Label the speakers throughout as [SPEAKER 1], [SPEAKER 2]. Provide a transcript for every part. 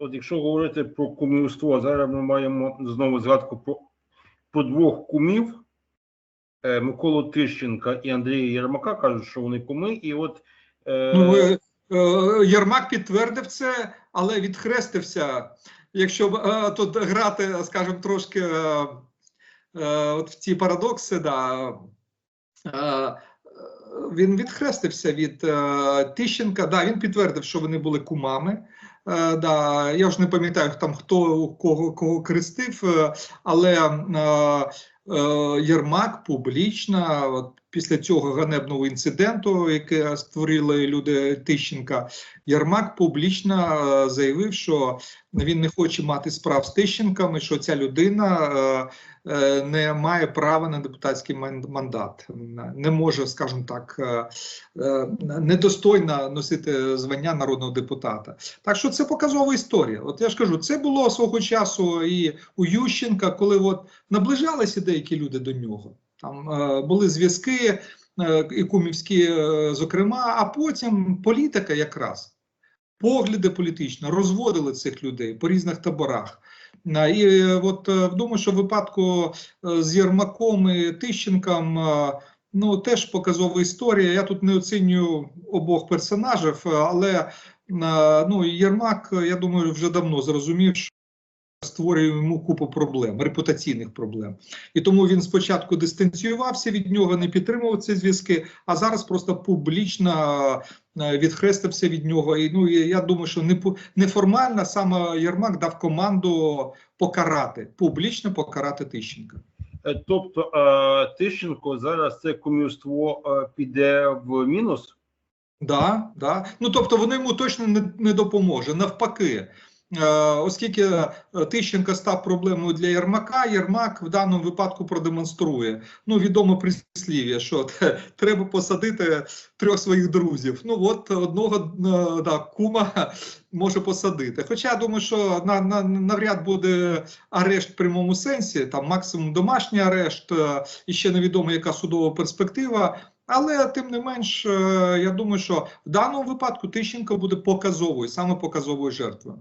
[SPEAKER 1] от якщо говорити про кумівство, зараз ми маємо знову згадку про, про двох кумів. Е, Миколу Тищенка і Андрія Єрмака кажуть, що вони куми, і от е,
[SPEAKER 2] Ну, е, е, Єрмак підтвердив це, але відхрестився. Якщо е, тут грати, скажімо, трошки е, е, от в ці парадокси, да, е, він відхрестився від е, Тищенка. Да, він підтвердив, що вони були кумами. Е, да, я вже не пам'ятаю там хто кого, кого крестив, е, але е, е, Єрмак публічно, після цього ганебного інциденту, яке створили люди Тищенка, Єрмак публічно е, заявив, що він не хоче мати справ з Тищенками, що ця людина е, е, не має права на депутатський мандат, не може, скажімо так, недостойно носити звання народного депутата. Так що це показова історія. От я ж кажу, це було свого часу і у Ющенка, коли от наближалися деякі люди до нього. Там е, були зв'язки е, і кумівські, е, зокрема, а потім політика якраз. Погляди політичні розводили цих людей по різних таборах. І от думаю, що в випадку з Єрмаком і Тищенком ну, теж показова історія. Я тут не оцінюю обох персонажів, але ну, Єрмак, я думаю, вже давно зрозумів, створює йому купу проблем, репутаційних проблем. І тому він спочатку дистанціювався від нього, не підтримував ці зв'язки, а зараз просто публічно е, відхрестився від нього. І ну я думаю, що не неформально саме Єрмак дав команду покарати, публічно покарати Тищенка.
[SPEAKER 1] е, тобто е, Тищенко зараз це кумівство е, піде в мінус.
[SPEAKER 2] Да, да. Ну тобто вони йому точно не, не допоможе. Навпаки, оскільки е, Тищенко став проблемою для Єрмака, Єрмак в даному випадку продемонструє ну відоме прислів'я, що треба посадити трьох своїх друзів. Ну от одного е, да, кума може посадити. Хоча я думаю, що на, на навряд буде арешт в прямому сенсі, там максимум домашній арешт, е, і ще невідомо, яка судова перспектива. Але тим не менш, е, я думаю, що в даному випадку Тищенко буде показовою, саме показовою жертвою.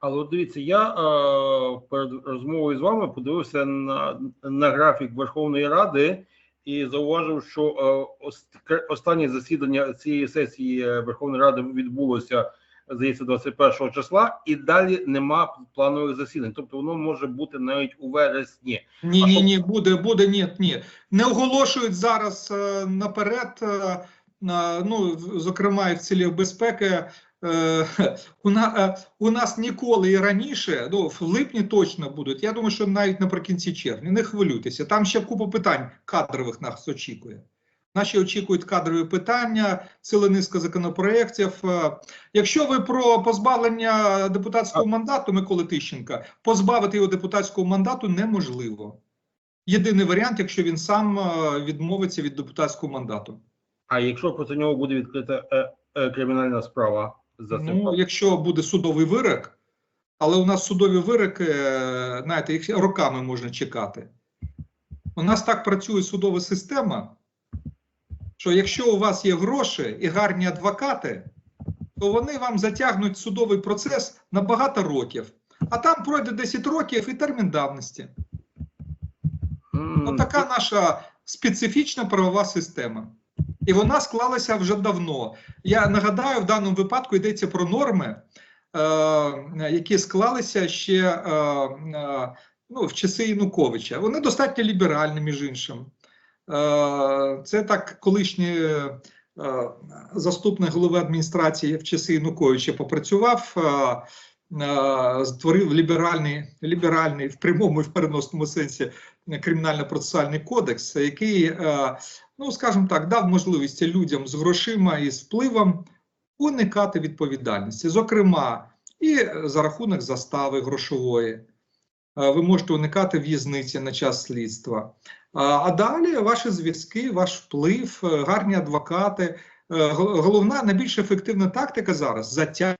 [SPEAKER 1] Але от дивіться, я е, перед розмовою з вами подивився на, на графік Верховної Ради і зауважив, що е, останнє засідання цієї сесії е, Верховної Ради відбулося, здається, 21 числа, і далі нема планових засідань. Тобто воно може бути навіть у вересні.
[SPEAKER 2] Ні,
[SPEAKER 1] А
[SPEAKER 2] ні, ні, буде, буде, ні, ні. Не оголошують зараз е, наперед. е, е, ну, зокрема, і в цілях безпеки. Е, у, на, е, у нас ніколи і раніше, ну в липні точно будуть. Я думаю, що навіть наприкінці червня. Не хвилюйтеся. Там ще купа питань кадрових нас очікує. Наші очікують кадрові питання, ціла низка законопроєктів. Е, Якщо ви про позбавлення депутатського мандату Миколи Тищенка, позбавити його депутатського мандату неможливо. Єдиний варіант, якщо він сам відмовиться від депутатського мандату.
[SPEAKER 1] А якщо проти нього буде відкрита е, е, кримінальна справа за цим
[SPEAKER 2] Ну, якщо буде судовий вирок, але у нас судові вироки, е, знаєте, їх роками можна чекати. У нас так працює судова система, що якщо у вас є гроші і гарні адвокати, то вони вам затягнуть судовий процес на багато років. А там пройде 10 років і термін давності.
[SPEAKER 1] М,
[SPEAKER 2] Ну, така наша специфічна правова система. І вона склалася вже давно. Я нагадаю, в даному випадку йдеться про норми, е, які склалися ще е, е, ну, в часи Януковича. Вони достатньо ліберальні, між іншим. Е, це так колишній е, заступник голови адміністрації в часи Януковича попрацював. Е, Створив ліберальний, ліберальний в прямому і в переносному сенсі кримінально-процесуальний кодекс, який, е, ну скажімо так, дав можливість людям з грошима і з впливом уникати відповідальності, зокрема, і за рахунок застави грошової. Е, Ви можете уникати в'язниці на час слідства. А- далі ваші зв'язки, ваш вплив, гарні адвокати. Головна найбільш ефективна тактика зараз затягування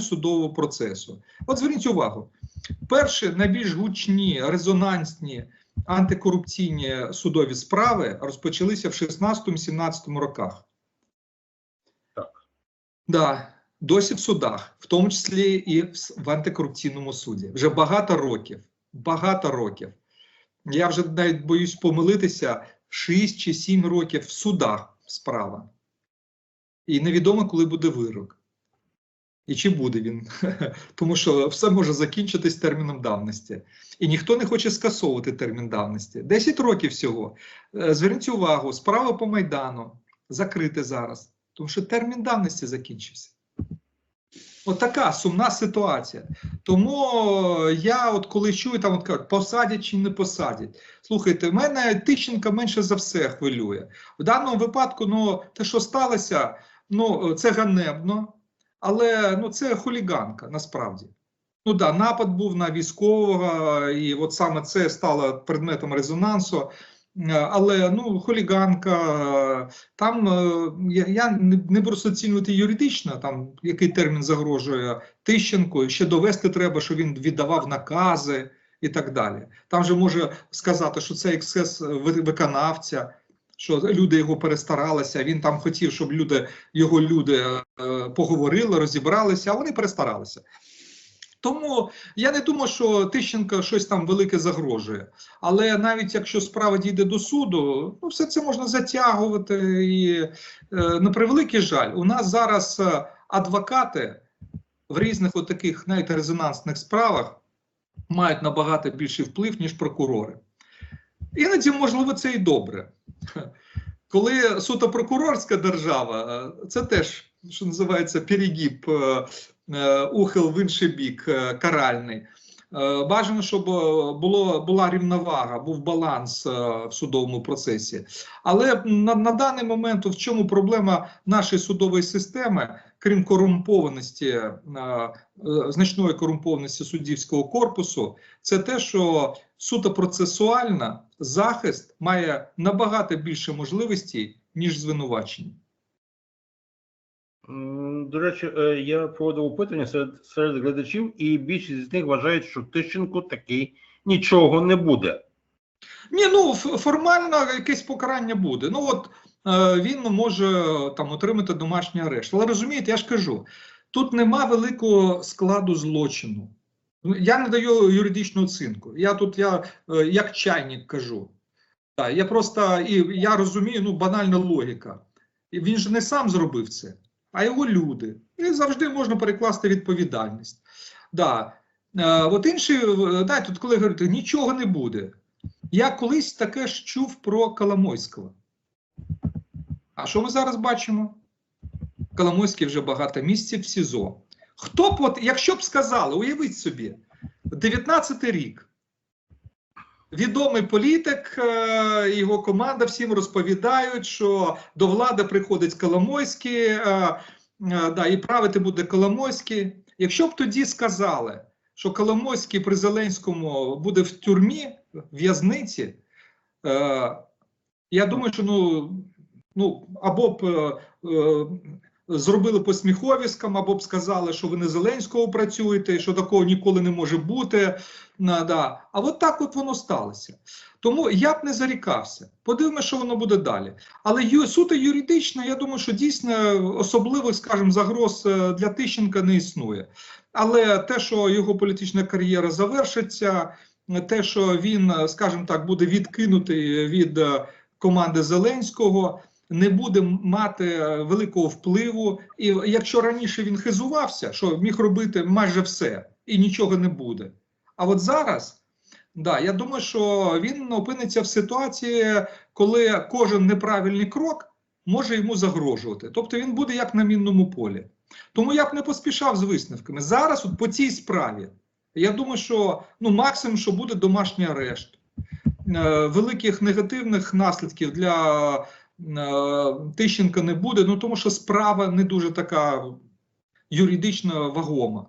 [SPEAKER 2] судового процесу. От зверніть увагу: перші найбільш гучні, резонансні антикорупційні судові справи розпочалися в 16-17 роках.
[SPEAKER 1] Так.
[SPEAKER 2] Да. досі в судах, в тому числі і в, в антикорупційному суді. Вже багато років. Багато років. Я вже навіть боюсь помилитися 6 чи 7 років в судах справа. І невідомо, коли буде вирок. І чи буде він, тому що все може закінчитись терміном давності. І ніхто не хоче скасовувати термін давності. 10 років всього. Е, Зверніть увагу, справа по Майдану закрите зараз, тому що термін давності закінчився. От сумна ситуація. Тому е, я, от коли чую, там от кажуть, посадять чи не посадять. Слухайте, мене Тищенка менше за все хвилює. В даному випадку, ну, те, що сталося, ну, це ганебно, але ну, це хуліганка насправді. Ну да, напад був на військового, і от саме це стало предметом резонансу. Е, Але ну, хуліганка, там е, я, я не, буду оцінювати юридично, там який термін загрожує Тищенку, ще довести треба, що він віддавав накази і так далі. Там же може сказати, що це екскес ви- виконавця, що люди його перестаралися. Він там хотів, щоб люди, його люди е, поговорили, розібралися, а вони перестаралися. Тому я не думаю, що Тищенко щось там велике загрожує. Але навіть якщо справа дійде до суду, ну все це можна затягувати. І е, на превеликий жаль, у нас зараз е, адвокати в різних таких навіть резонансних справах мають набагато більший вплив, ніж прокурори. Іноді, можливо, це і добре. Коли суто прокурорська держава, е, це теж, що називається, перегіб, е, е, ухил в інший бік, каральний. Бажано, щоб було, була рівновага, був баланс в судовому процесі. Але на, на даний момент в чому проблема нашої судової системи, крім корумпованості, значної корумпованості суддівського корпусу, це те, що суто процесуально захист має набагато більше можливостей, ніж звинувачення.
[SPEAKER 1] До речі, е, я проводив опитання серед, серед глядачів, і більшість з них вважають, що Тищенко таки нічого не буде.
[SPEAKER 2] Ні, ну формально якесь покарання буде. Ну от е, він може там отримати домашній арешт. Але розумієте, я ж кажу, тут нема великого складу злочину. Ну, Я не даю юридичну оцінку. Я тут я е, як чайник кажу. Я просто і я розумію, ну банальна логіка. Він же не сам зробив це, а його люди. І завжди можна перекласти відповідальність. Да. Е, от інші, е, да, тут коли говорять, нічого не буде. Я колись таке ж чув про Коломойського. А що ми зараз бачимо? Коломойський вже багато місяців в СІЗО. Хто б, от, якщо б сказали, уявіть собі, 19 й рік. Відомий політик, е, його команда всім розповідають, що до влади приходить Коломойський, е, е, да, і правити буде Коломойський. Якщо б тоді сказали, що Коломойський при Зеленському буде в тюрмі, в'язниці, я думаю, що ну, ну або б зробили посміховіском, або б сказали, що ви не Зеленського працюєте, що такого ніколи не може бути. На, да. А от так от воно сталося. Тому я б не зарікався. Подивимося, що воно буде далі. Але ю, суто юридично, я думаю, що дійсно особливих, скажімо, загроз е, для Тищенка не існує. Але те, що його політична кар'єра завершиться, те, що він, е, скажімо так, буде відкинутий від е, команди Зеленського, не буде мати е, великого впливу. І якщо раніше він хизувався, що міг робити майже все і нічого не буде. А от зараз, да, я думаю, що він опиниться в ситуації, коли кожен неправильний крок може йому загрожувати. Тобто він буде як на мінному полі. Тому я б не поспішав з висновками. Зараз, от по цій справі, я думаю, що ну максимум, що буде домашній арешт. Е, великих негативних наслідків для Тищенка не буде, ну тому що справа не дуже така юридично вагома.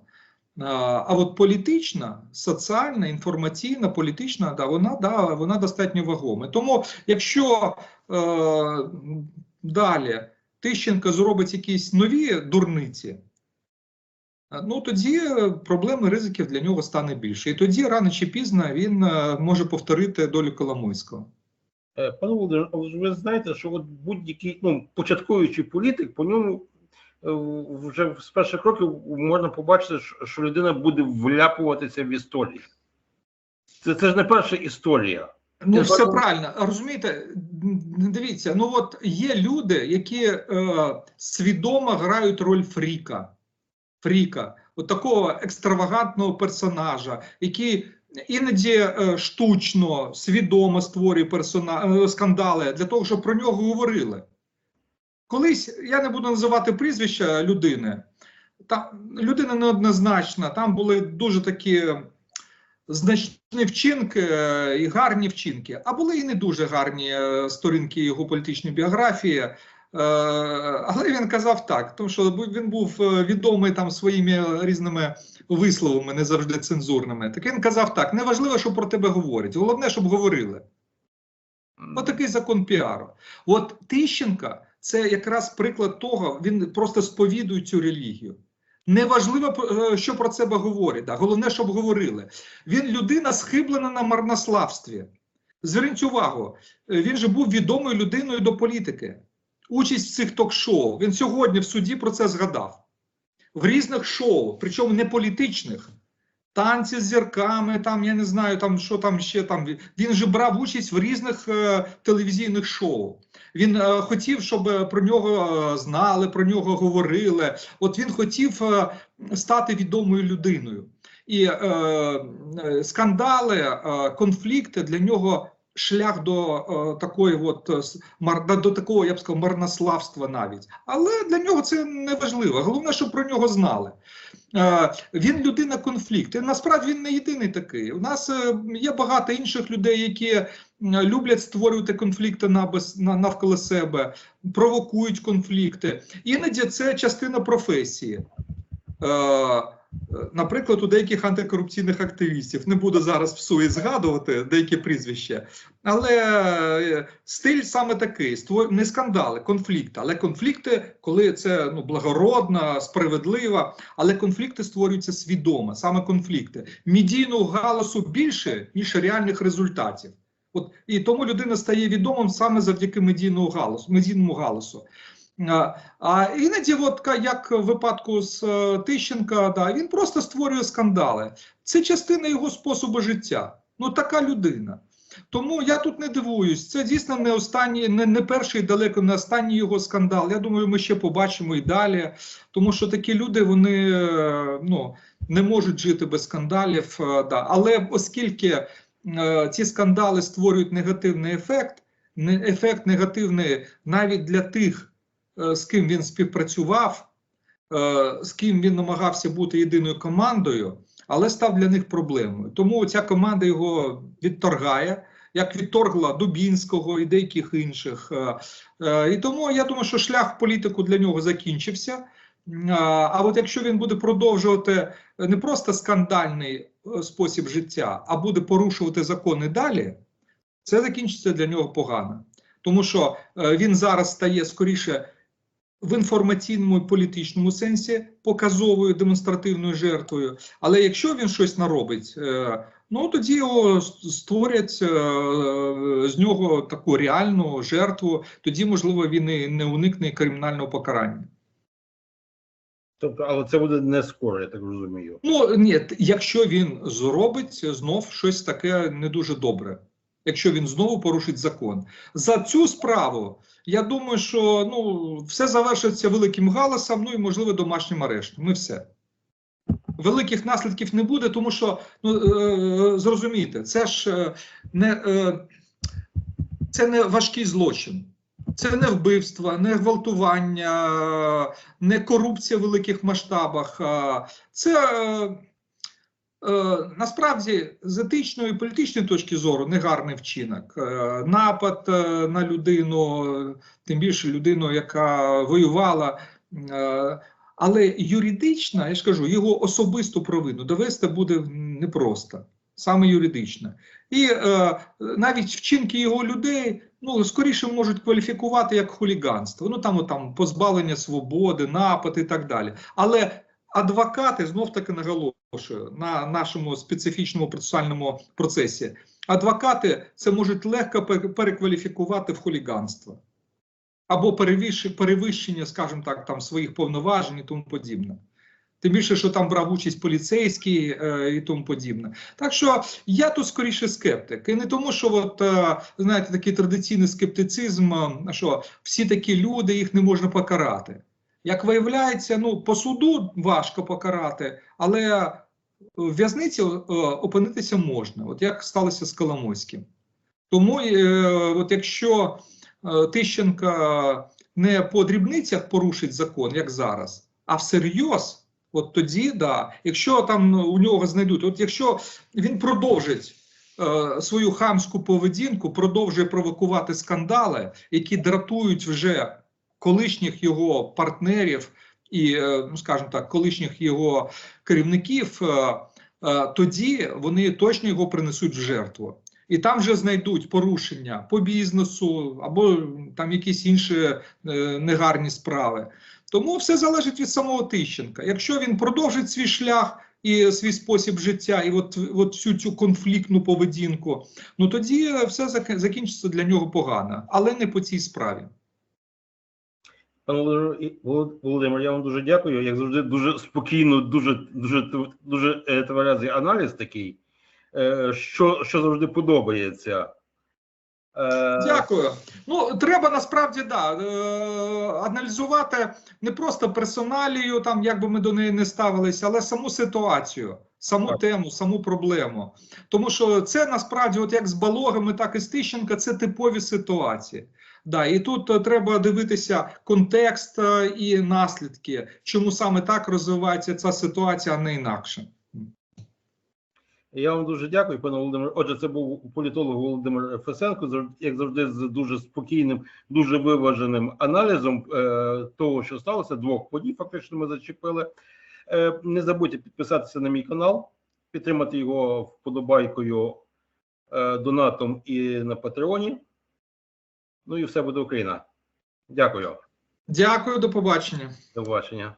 [SPEAKER 2] Е, А от політична, соціальна, інформаційна, політична, да, вона да, вона достатньо вагома. Тому, якщо е, далі Тищенко зробить якісь нові дурниці, е, ну тоді проблеми ризиків для нього стане більше. І тоді рано чи пізно він е, може повторити долю Коломойського.
[SPEAKER 1] Е, Пане Володимире, ви знаєте, що от будь-який ну, початковуючий політик, по ньому вже з перших кроків можна побачити, що- що людина буде вляпуватися в історію. Це, це ж не перша історія.
[SPEAKER 2] Ну,
[SPEAKER 1] Я
[SPEAKER 2] все
[SPEAKER 1] бачу-
[SPEAKER 2] правильно. Розумієте, дивіться, ну от є люди, які е, свідомо грають роль фріка. Фріка, от такого екстравагантного персонажа, який іноді е, штучно, свідомо створює персона... е, скандали для того, щоб про нього говорили. Колись я не буду називати прізвища людини. Там людина неоднозначна, там були дуже такі значні вчинки е, і гарні вчинки, а були і не дуже гарні сторінки його політичної біографії. Е, Але він казав так, тому що він був е, відомий там своїми різними висловами, не завжди цензурними. Так він казав так: неважливо, що про тебе говорять, головне, щоб говорили. Отакий закон піару. От Тищенка це якраз приклад того, він просто сповідує цю релігію. Неважливо, е, що про себе говорять. Да. Головне, щоб говорили. Він людина схиблена на марнославстві. Зверніть увагу, він же був відомою людиною до політики. Участь в цих ток-шоу. Він сьогодні в суді про це згадав. В різних шоу, причому не політичних. Танці з зірками, там я не знаю, там що там ще там. Він же брав участь в різних е, телевізійних шоу. Він е, хотів, щоб е, про нього е, знали, про нього говорили. От він хотів е, стати відомою людиною. І е, е, скандали, е, конфлікти для нього шлях до е, такої, от е, мар, до- такого, я б сказав, марнославства навіть. Але для нього це не важливо. Головне, щоб про нього знали. Е, він людина конфлікту. І насправді він не єдиний такий. У нас е, є багато інших людей, які е, люблять створювати конфлікти на на- навколо себе, провокують конфлікти. Іноді це частина професії. Е, Наприклад, у деяких антикорупційних активістів не буду зараз всує згадувати деякі прізвища, але е, стиль саме такий: не скандали, конфлікти. Але конфлікти, коли це ну благородно, справедливо, але конфлікти створюються свідомо, саме конфлікти. Медійного галасу більше ніж реальних результатів. От і тому людина стає відомим саме завдяки медійному галасу, медійному галасу. А, іноді, от як в випадку з е, Тищенка, да, він просто створює скандали. Це частина його способу життя. Ну така людина. Тому я тут не дивуюсь. Це дійсно не останній, не, не перший далеко не останній його скандал. Я думаю, ми ще побачимо і далі. Тому що такі люди вони е, ну, не можуть жити без скандалів. е, Да. Але оскільки ці скандали створюють негативний ефект, ефект негативний навіть для тих, з ким він співпрацював, е, з ким він намагався бути єдиною командою, але став для них проблемою. Тому ця команда його відторгає, як відторгла Дубінського і деяких інших. Е, е, І тому я думаю, що шлях в політику для нього закінчився. А от якщо він буде продовжувати не просто скандальний е, спосіб життя, а буде порушувати закони далі, це закінчиться для нього погано. Тому що е, він зараз стає скоріше в інформаційному і політичному сенсі показовою демонстративною жертвою. Але якщо він щось наробить, е, ну тоді його створять е, з нього таку реальну жертву. Тоді, можливо, він і не уникне кримінального покарання.
[SPEAKER 1] Тобто, але це буде не скоро, я так розумію.
[SPEAKER 2] Ну ні, якщо він зробить знов щось таке не дуже добре, якщо він знову порушить закон за цю справу, я думаю, що ну все завершиться великим галасом, ну і можливо домашнім арештом. Ми все. Великих наслідків не буде, тому що ну е, зрозумійте, це ж е, не е, це не важкий злочин. Це не вбивство, не гвалтування, е, не корупція в великих масштабах. Це е, е, насправді з етичної і політичної точки зору негарний вчинок. Е, Напад е, на людину, е, тим більше людину, яка воювала. е, Але юридично, я ж кажу, його особисту провину довести буде непросто, саме юридично. І е, навіть вчинки його людей ну, скоріше можуть кваліфікувати як хуліганство. Ну там, там позбавлення свободи, напад і так далі. Але адвокати знов таки наголошую на нашому специфічному процесуальному процесі. Адвокати це можуть легко перекваліфікувати в хуліганство. або перевищ- перевищення, скажімо так, там своїх повноважень і тому подібне. Тим більше, що там брав участь поліцейський е, і тому подібне. Так що я тут скоріше скептик. І не тому, що от, е, знаєте, такий традиційний скептицизм, е, що всі такі люди, їх не можна покарати. Як ну по суду важко покарати, але в в'язниці е, опинитися можна, от як сталося з Коломойським. Тому, е, от якщо е, Тищенка не по дрібницях порушить закон, як зараз, а всерйоз, от тоді, да, якщо там у нього знайдуть, от якщо він продовжить свою хамську поведінку, продовжує провокувати скандали, які дратують вже колишніх його партнерів і, е, ну скажімо так, колишніх його керівників, е, е, тоді вони точно його принесуть в жертву. І там вже знайдуть порушення по бізнесу або там якісь інші негарні справи. Тому все залежить від самого Тищенка. Якщо він продовжить свій шлях і свій спосіб життя, і от, от всю цю конфліктну поведінку, ну тоді все закінчиться для нього погано, але не по цій справі.
[SPEAKER 1] Пане Володимир, я вам дуже дякую. Як завжди, дуже спокійно, дуже дуже дуже е, тверезий аналіз такий, е, що, що завжди подобається. Е,
[SPEAKER 2] Дякую. Ну треба насправді да аналізувати не просто персоналію, там як би ми до неї не ставилися, але саму ситуацію, саму
[SPEAKER 1] Так.
[SPEAKER 2] тему, саму проблему. Тому що це насправді, от як з Балогами, так і з Тищенка, це типові ситуації. Да, і тут е, треба дивитися контекст е, і наслідки, чому саме так розвивається ця ситуація, а не інакше.
[SPEAKER 1] Я вам дуже дякую, пане Володимир. Отже, це був політолог Володимир Фесенко, як завжди, з дуже спокійним, дуже виваженим аналізом е, того, що сталося. Двох подій фактично ми зачепили. Не забудьте підписатися на мій канал, підтримати його вподобайкою, донатом і на Патреоні. Ну і все буде Україна. Дякую.
[SPEAKER 2] Дякую, до побачення.
[SPEAKER 1] До побачення.